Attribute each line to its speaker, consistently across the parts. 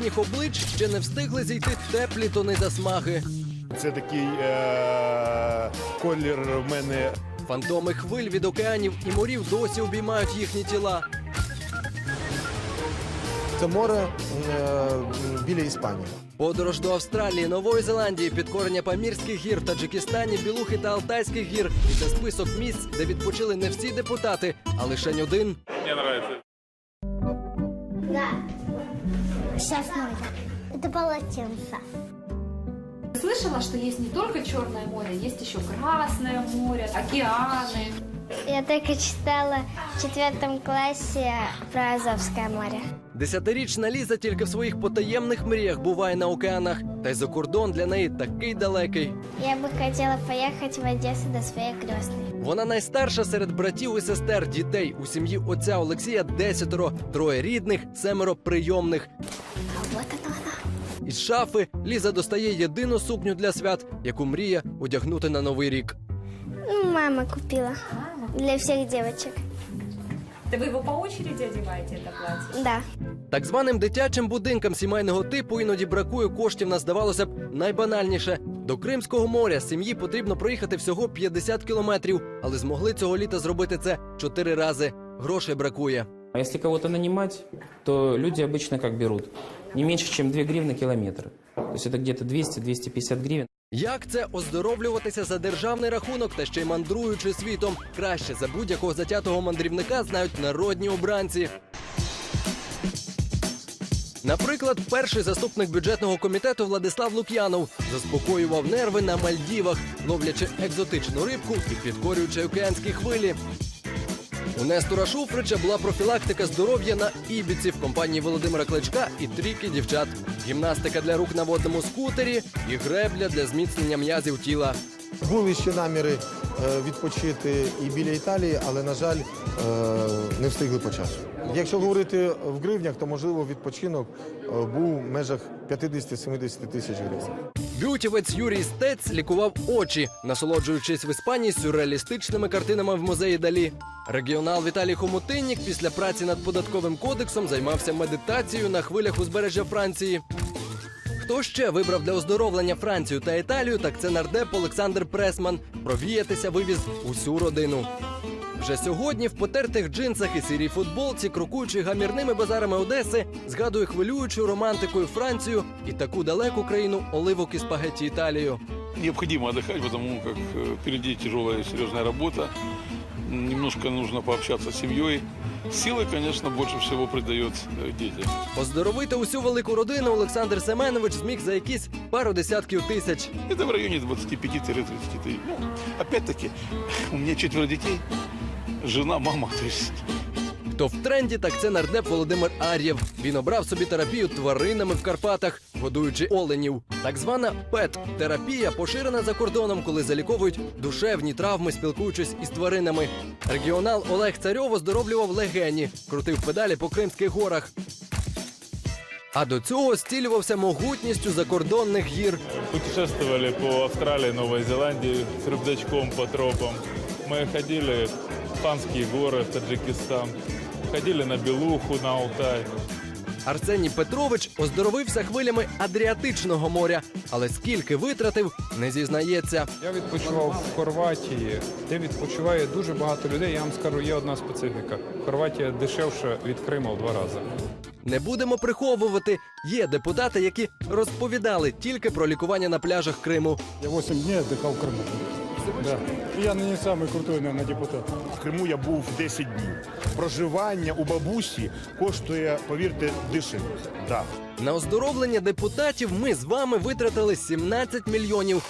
Speaker 1: їхніх облич ще не встигли зійти теплі тони засмаги.
Speaker 2: Це такий е- колір в мене
Speaker 1: Фантоми хвиль від океанів і морів досі обіймають їхні тіла.
Speaker 3: Це море е, біля Іспанії.
Speaker 1: Подорож до Австралії, Нової Зеландії, підкорення Памірських гір, Таджикистані, Білухи та Алтайських гір. І це список місць, де відпочили не всі депутати, а лише один.
Speaker 4: Да. Сейчас найду. Это полотенце.
Speaker 5: Слышала, что есть не только Черное море, есть еще Красное море, океаны.
Speaker 4: Я только читала в четвертом классе про Азовское море.
Speaker 1: Десятирічна Ліза тільки в своїх потаємних мріях буває на океанах, та й за кордон для неї такий далекий.
Speaker 4: Я бы хотела поехать в Одессу до своей крестной.
Speaker 1: Вона найстарша серед братів і сестер дітей. У сім'ї отця Олексія десятеро, троє рідних, семеро прийомних. Із шафи Ліза достає єдину сукню для свят, яку мріє одягнути на новий рік.
Speaker 4: Ну, мама купила. Для всех девочек.
Speaker 6: Да вы его по очереди одеваете, это платье?
Speaker 4: Да.
Speaker 1: Так званим дитячим будинкам сімейного типу іноді бракує коштів на здавалося б найбанальніше. До Кримського моря сім'ї потрібно проїхати всього 50 кілометрів, але змогли цього літа зробити це чотири рази. Грошей бракує.
Speaker 7: А если кого-то нанимать, то люди обычно как берут? Не меньше, чем 2 гривны километр. То есть это где-то 200-250 гривен.
Speaker 1: Як це оздоровлюватися за державний рахунок та ще й мандруючи світом? Краще за будь-якого затятого мандрівника знають народні обранці. Наприклад, перший заступник бюджетного комітету Владислав Лук'янов заспокоював нерви на Мальдівах, ловлячи екзотичну рибку і підкорюючи океанські хвилі. У Нестора Шуфрича була профілактика здоров'я на Ібіці в компанії Володимира Кличка і трійки дівчат. Гімнастика для рук на водному скутері і гребля для зміцнення м'язів тіла.
Speaker 3: Були ще наміри е, відпочити і біля Італії, але, на жаль, е, не встигли по часу. Якщо говорити в гривнях, то можливо відпочинок е, був в межах 50-70 тисяч гривень.
Speaker 1: Бютівець Юрій Стець лікував очі, насолоджуючись в Іспанії сюрреалістичними картинами в музеї Далі. Регіонал Віталій Хомутиннік після праці над податковим кодексом займався медитацією на хвилях узбережжя Франції. Хто ще вибрав для оздоровлення Францію та Італію, так це нардеп Олександр Пресман. Провіятися вивіз усю родину. Вже сьогодні в потертих джинсах і сірій футболці, крокуючи гамірними базарами Одеси, згадує хвилюючу романтикою Францію і таку далеку країну оливок і спагетті Італію.
Speaker 8: Необходимо отдыхать, потому как э, впереди тяжелая и серьезная работа. М, Немножко нужно пообщаться с семьей. Силы, конечно, больше всего придает э, дети.
Speaker 1: Оздоровити усю велику родину Олександр Семенович зміг за якісь пару десятків тисяч.
Speaker 8: Это в районе 25-33. Ну, опять-таки, у меня четверо детей, жена, мама, то есть
Speaker 1: Хто в тренді, так це нардеп Володимир Ар'єв. Він обрав собі терапію тваринами в Карпатах, годуючи оленів. Так звана пет-терапія поширена за кордоном, коли заліковують душевні травми, спілкуючись із тваринами. Регіонал Олег Царьов оздоровлював легені, крутив педалі по Кримських горах. А до цього стілювався могутністю закордонних гір.
Speaker 9: Путешествовали по Австралии, Новой Зеландии с рюкзачком по тропам. Мы ходили Панские горы, в Таджикистан. Ходили на Белуху, на Алтай.
Speaker 1: Арсеній Петрович оздоровився хвилями Адріатичного моря, але скільки витратив, не зізнається.
Speaker 10: Я відпочивав в Хорватії, де відпочиває дуже багато людей. Я вам скажу, є одна специфіка. Хорватія дешевше від Криму в два рази.
Speaker 1: Не будемо приховувати. Є депутати, які розповідали тільки про лікування на пляжах Криму.
Speaker 9: Я 8 дней отдыхал в Крыму. Да. Я не самый крутой, наверное, депутат.
Speaker 2: в Криму я був 10 днів. Проживання у бабусі коштує, повірте, дешево. Да.
Speaker 1: На оздоровлення депутатів ми з вами витратили 17 мільйонів.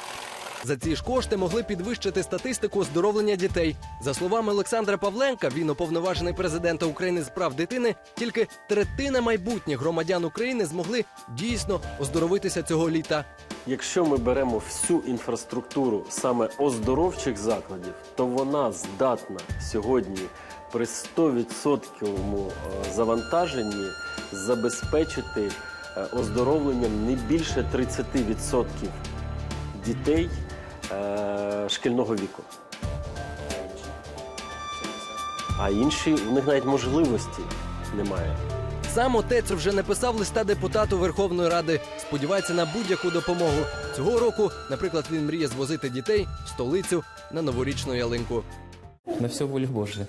Speaker 1: За ці ж кошти могли підвищити статистику оздоровлення дітей. За словами Олександра Павленка, він уповноважений президента України з прав дитини. Тільки третина майбутніх громадян України змогли дійсно оздоровитися цього літа.
Speaker 11: Якщо ми беремо всю інфраструктуру саме оздоровчих закладів, то вона здатна сьогодні при 100% завантаженні забезпечити е, оздоровленням не більше 30% дітей е, шкільного віку. А інші у них навіть можливості немає.
Speaker 1: Сам отець вже написав листа депутату Верховної Ради. Сподівається на будь-яку допомогу. Цього року, наприклад, він мріє звозити дітей в столицю на новорічну ялинку.
Speaker 7: На все волі Божья.